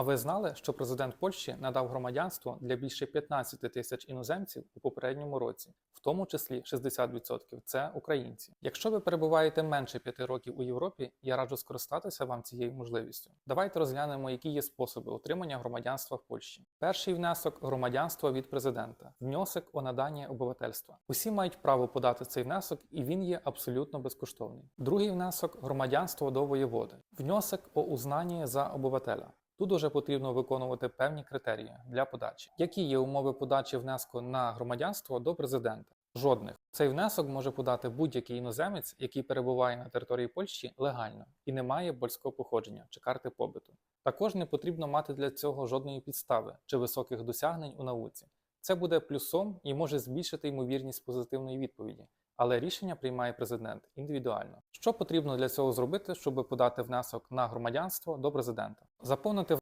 А ви знали, що президент Польщі надав громадянство для більше 15 тисяч іноземців у попередньому році, в тому числі 60% це українці. Якщо ви перебуваєте менше 5 років у Європі, я раджу скористатися вам цією можливістю. Давайте розглянемо, які є способи отримання громадянства в Польщі. Перший внесок громадянство від президента, внесок о наданні обивательства. Усі мають право подати цей внесок, і він є абсолютно безкоштовний. Другий внесок громадянство до воєводи, внесок о узнанні за обивателя. Тут уже потрібно виконувати певні критерії для подачі. Які є умови подачі внеску на громадянство до президента? Жодних. Цей внесок може подати будь-який іноземець, який перебуває на території Польщі легально і не має польського походження чи карти побиту. Також не потрібно мати для цього жодної підстави чи високих досягнень у науці. Це буде плюсом і може збільшити ймовірність позитивної відповіді, але рішення приймає президент індивідуально. Що потрібно для цього зробити, щоб подати внесок на громадянство до президента? Заповнити